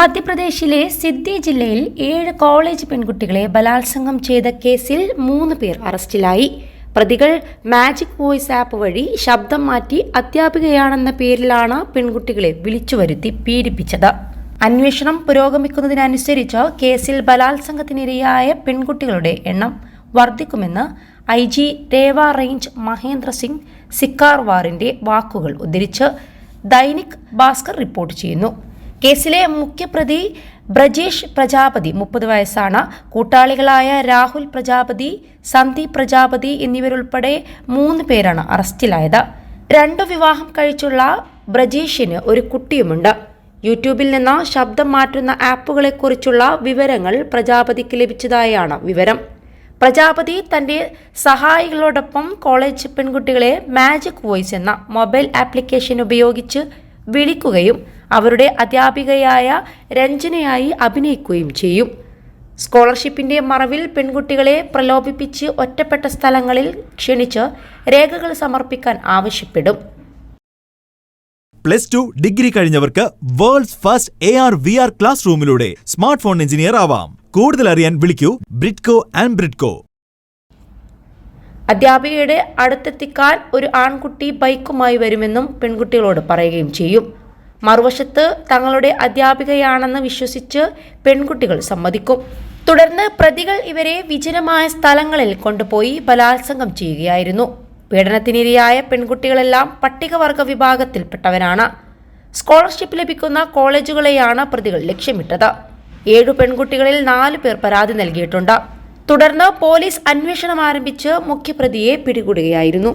മധ്യപ്രദേശിലെ സിദ്ധി ജില്ലയിൽ ഏഴ് കോളേജ് പെൺകുട്ടികളെ ബലാത്സംഗം ചെയ്ത കേസിൽ മൂന്ന് പേർ അറസ്റ്റിലായി. പ്രതികൾ മാജിക് വോയിസ് ആപ്പ് വഴി ശബ്ദം മാറ്റി അധ്യാപികയാണെന്ന പേരിലാണ് പെൺകുട്ടികളെ വിളിച്ചു വരുത്തി പീഡിപ്പിച്ചത്. അന്വേഷണം പുരോഗമിക്കുന്നതിനനുസരിച്ച് കേസിൽ ബലാത്സംഗത്തിനിരയായ പെൺകുട്ടികളുടെ എണ്ണം വർദ്ധിക്കുമെന്ന് I G Rewa range Mahendra Singh സിക്കാർവാറിന്റെ വാക്കുകൾ ഉദ്ധരിച്ച് ദൈനിക് ഭാസ്കർ റിപ്പോർട്ട് ചെയ്യുന്നു. കേസിലെ മുഖ്യപ്രതി ബ്രജേഷ് പ്രജാപതി മുപ്പത് വയസ്സാണ്. കൂട്ടാളികളായ രാഹുൽ പ്രജാപതി സന്ദീപ് പ്രജാപതി എന്നിവരുൾപ്പെടെ മൂന്ന് പേരാണ് അറസ്റ്റിലായത്. രണ്ടു വിവാഹം കഴിച്ചുള്ള ബ്രജേഷിന് ഒരു കുട്ടിയുമുണ്ട്. യൂട്യൂബിൽ നിന്ന് ശബ്ദം മാറ്റുന്ന ആപ്പുകളെക്കുറിച്ചുള്ള വിവരങ്ങൾ പ്രജാപതിക്ക് ലഭിച്ചതായാണ് വിവരം. പ്രജാപതി തന്റെ സഹായികളോടൊപ്പം കോളേജ് പെൺകുട്ടികളെ മാജിക് വോയിസ് എന്ന മൊബൈൽ ആപ്ലിക്കേഷൻ ഉപയോഗിച്ച് വിളിക്കുകയും അവരുടെ അധ്യാപികയായ രഞ്ജനയായി അഭിനയിക്കുകയും ചെയ്യും. സ്കോളർഷിപ്പിന്റെ മറവിൽ പെൺകുട്ടികളെ പ്രലോഭിപ്പിച്ച് ഒറ്റപ്പെട്ട സ്ഥലങ്ങളിൽ ക്ഷണിച്ച് രേഖകൾ സമർപ്പിക്കാൻ ആവശ്യപ്പെടും. Plus two degree കഴിഞ്ഞവർക്ക് world's first A R V R class റൂമിലൂടെ smart phone engineer ആവാം. കൂടുതൽ അറിയാൻ വിളിക്കൂ ബ്രിഡ്കോ ആൻഡ് ബ്രിഡ്കോ. അധ്യാപികയുടെ അടുത്തെത്തിക്കാൻ ഒരു ആൺകുട്ടി ബൈക്കുമായി വരുമെന്നും പെൺകുട്ടികളോട് പറയുകയും ചെയ്യും. മറുവശത്ത് തങ്ങളുടെ അധ്യാപികയാണെന്ന് വിശ്വസിച്ച് പെൺകുട്ടികൾ സമ്മതിക്കും. തുടർന്ന് പ്രതികൾ ഇവരെ വിജനമായ സ്ഥലങ്ങളിൽ കൊണ്ടുപോയി ബലാത്സംഗം ചെയ്യുകയായിരുന്നു. പീഡനത്തിനിരയായ പെൺകുട്ടികളെല്ലാം പട്ടികവർഗ വിഭാഗത്തിൽപ്പെട്ടവരാണ്. സ്കോളർഷിപ്പ് ലഭിക്കുന്ന കോളേജുകളെയാണ് പ്രതികൾ ലക്ഷ്യമിട്ടത്. ഏഴു പെൺകുട്ടികളിൽ നാലു പേർ പരാതി നൽകിയിട്ടുണ്ട്. തുടർന്ന് പോലീസ് അന്വേഷണം ആരംഭിച്ച് മുഖ്യപ്രതിയെ പിടികൂടുകയായിരുന്നു.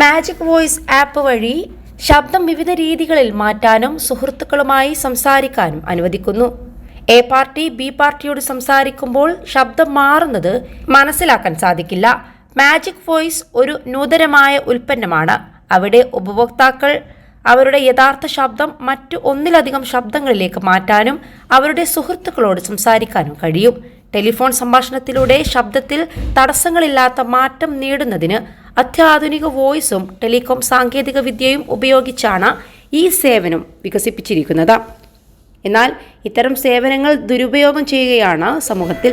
മാജിക് വോയിസ് ആപ്പ് വഴി ശബ്ദം വിവിധ രീതികളിൽ മാറ്റാനും സുഹൃത്തുക്കളുമായി സംസാരിക്കാനും അനുവദിക്കുന്നു. എ പാർട്ടി ബി പാർട്ടിയോട് സംസാരിക്കുമ്പോൾ ശബ്ദം മാറുന്നത് മനസ്സിലാക്കാൻ സാധിക്കില്ല. മാജിക് വോയിസ് ഒരു നൂതനമായ ഉൽപ്പന്നമാണ്. അവിടെ ഉപഭോക്താക്കൾ അവരുടെ യഥാർത്ഥ ശബ്ദം മറ്റു ഒന്നിലധികം ശബ്ദങ്ങളിലേക്ക് മാറ്റാനും അവരുടെ സുഹൃത്തുക്കളോട് സംസാരിക്കാനും കഴിയും. ടെലിഫോൺ സംഭാഷണത്തിലൂടെ ശബ്ദത്തിൽ തടസ്സങ്ങളില്ലാത്ത മാറ്റം നേടുന്നതിന് അത്യാധുനിക വോയിസും ടെലികോം സാങ്കേതികവിദ്യയും ഉപയോഗിച്ചാണ് ഈ സേവനം വികസിപ്പിച്ചിരിക്കുന്നത്. എന്നാൽ ഇത്തരം സേവനങ്ങൾ ദുരുപയോഗം ചെയ്യുകയാണ് സമൂഹത്തിൽ